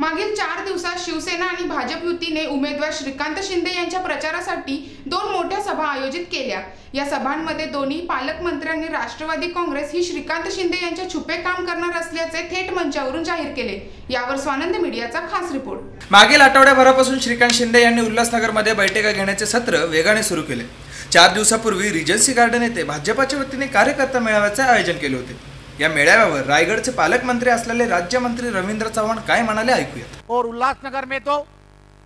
मागील चार दिवसात शिवसेना आणि भाजप युतीने उमेदवार श्रीकांत शिंदे यांच्या प्रचारासाठी दोन मोठ्या सभा आयोजित केल्या. या सभांमध्ये दोन्ही पालकमंत्र्यांनी राष्ट्रवादी काँग्रेस ही श्रीकांत शिंदे यांच्या छुपे काम करणार असल्याचे थेट मंचावरून जाहीर केले. यावर स्वानंद मीडियाचा खास रिपोर्ट. मागील आठवड्याभरापासून श्रीकांत शिंदे यांनी उल्हासनगरमध्ये बैठका घेण्याचे सत्र वेगाने सुरू केले. चार दिवसापूर्वी रिजन्सी गार्डन येथे भाजपाच्या वतीने कार्यकर्ता मेळाव्याचे आयोजन केले होते. या मेळाव्यावर रायगडचे पालकमंत्री असलेले राज्यमंत्री रवींद्र चव्हाण काय म्हणाले ऐकूयात. और उल्हासनगर में तो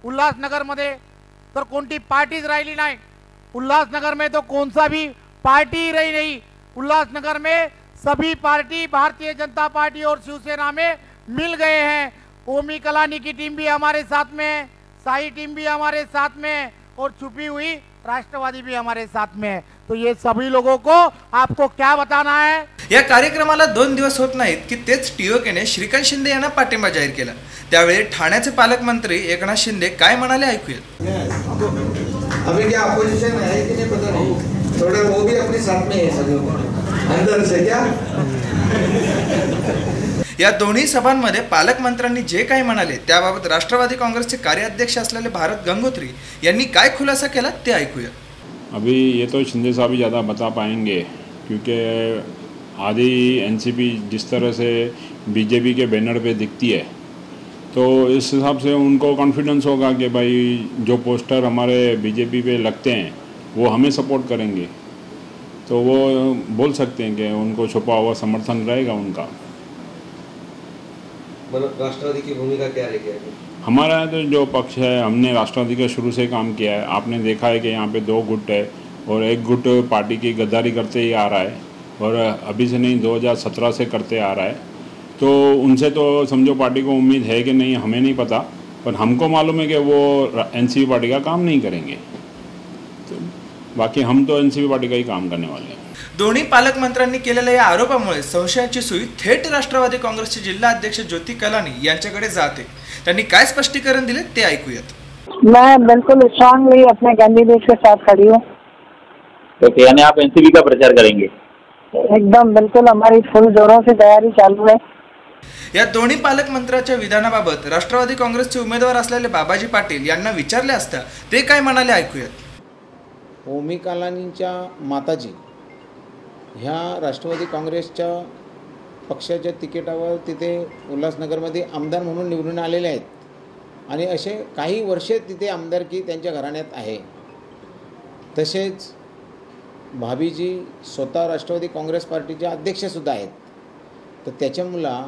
उल्हासनगरमध्ये तर कोणती पार्टीच राहिली नाही. उल्हासनगर में तो कोणसा भी पार्टी रही नहीं. उल्हासनगर में सभी पार्टी भारतीय जनता पार्टी और शिवसेना में मिल गए हैं. ओमी कलानी की टीम भी हमारे साथ में है. साई टीम भी हमारे साथ में है. और छुपी हुई राष्ट्रवादी भी हमारे साथ में है. तो ये सभी लोगों को आपको क्या बताना है? या कार्यक्रमाला दोन दिवस होत नाहीत की तेच टीओकेने श्रीकांत शिंदे यांना पाठिंबा जाहीर केला. त्यावेळी ठाण्याचे पालकमंत्री एकनाथ शिंदे काय म्हणाले ऐकूयात. अभी क्या अपोजिशन है कि नहीं पता नहीं. थोड़ा वो भी अपने साथ में है सभी अंदर से क्या? या दोन्ही सभांमध्ये पालकमंत्र्यांनी जे काही म्हणाले त्याबाबत राष्ट्रवादी काँग्रेसचे कार्याध्यक्ष असलेले भारत गंगोत्री यांनी काय खुलासा केला ते ऐकूया. अभी ये तो शिंदे साहब ही ज़्यादा बता पाएंगे क्योंकि आधी एनसीपी जिस तरह से बीजेपी के बैनर पे दिखती है तो इस हिसाब से उनको कॉन्फिडेंस होगा कि भाई जो पोस्टर हमारे बीजेपी पे लगते हैं वो हमें सपोर्ट करेंगे। तो वो बोल सकते हैं कि उनको छुपा हुआ समर्थन रहेगा उनका। मतलब राष्ट्रवादी की भूमिका क्या रहेगी? हमारा तो जो पक्ष है हमने राष्ट्रवादी का शुरू से काम किया है। आपने देखा है कि यहाँ पे दो गुट है और एक गुट पार्टी की गद्दारी करते ही आ रहा है। और अभी से नहीं 2017 से करते आ रहा है। तो उनसे तो समझो पार्टी को उम्मीद है कि नहीं हमें नहीं पता पर हमको मालूम है कि वो एन पार्टी का काम नहीं करेंगे। तो बाकी हम तो एन पार्टी का ही काम करने वाले हैं। दोन्ही पालकमंत्र्यांनी केलेल्या या आरोपामुळे संशयाची सुई थेट राष्ट्रवादी काँग्रेसचे जिल्हा अध्यक्ष ज्योती कलानी यांच्याकडे जाते. त्यांनी काय स्पष्टीकरण दिले ते ऐकूयात. मैं बिल्कुल स्ट्रांगली अपने कैंडिडेट के साथ खड़ी हूँ। यानी आप एनसीपी का प्रचार करेंगे। एकदम बिल्कुल हमारी फुल जोरों से तैयारी चालू है। या दोन्ही पालकमंत्र्याच्या विधानाबाबत राष्ट्रवादी काँग्रेसचे उमेदवार असलेले बाबाजी पाटील यांना विचारले असता ते काय म्हणाले ऐकूयात. ओमी कालानींच्या माताजी ह्या राष्ट्रवादी काँग्रेसच्या पक्षाच्या तिकिटावर तिथे उल्हासनगरमध्ये आमदार म्हणून निवडून आलेले आहेत. आणि असे काही वर्षे तिथे आमदारकी त्यांच्या घराण्यात आहे. तसेच भाभीजी स्वतः राष्ट्रवादी काँग्रेस पार्टीचे अध्यक्षसुद्धा आहेत. तर त्याच्यामुळं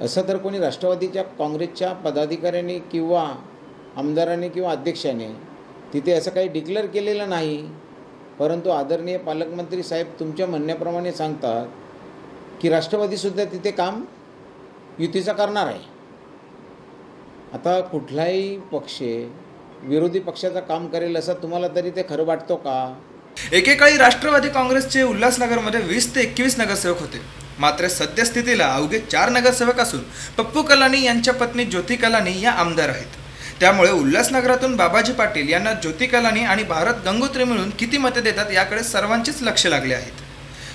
असं तर कोणी राष्ट्रवादीच्या काँग्रेसच्या पदाधिकाऱ्यांनी किंवा आमदारांनी किंवा अध्यक्षाने तिथे असं काही डिक्लेअर केलेलं नाही. परंतु आदरणीय पालकमंत्री साहेब तुमच्या म्हणण्याप्रमाणे सांगतात की राष्ट्रवादीसुद्धा तिथे काम युतीचं करणार आहे. आता कुठलाही पक्ष विरोधी पक्षाचं काम करेल असं तुम्हाला तरी ते खरं वाटतो का? एकेकाळी राष्ट्रवादी काँग्रेसचे उल्हासनगरमध्ये वीस ते एकवीस नगरसेवक होते. मात्र सद्यस्थितीला अवघे चार नगरसेवक असून पप्पू कलानी यांच्या पत्नी ज्योती कलानी या आमदार आहेत. त्यामुळे उल्हासनगरातून बाबाजी पाटील यांना ज्योती कलानी आणि भारत गंगोत्री मिळून किती मते देतात याकडे सर्वांचेच लक्ष लागले आहेत.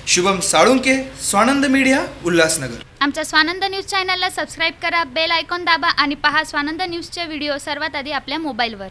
शुभम साळुंके स्वानंद मीडिया उल्हासनगर. आमच्या स्वानंद न्यूज चॅनलला सबस्क्राईब करा बेल आयकॉन दाबा आणि पहा स्वानंद न्यूजचे व्हिडिओ सर्वात आधी आपल्या मोबाईलवर.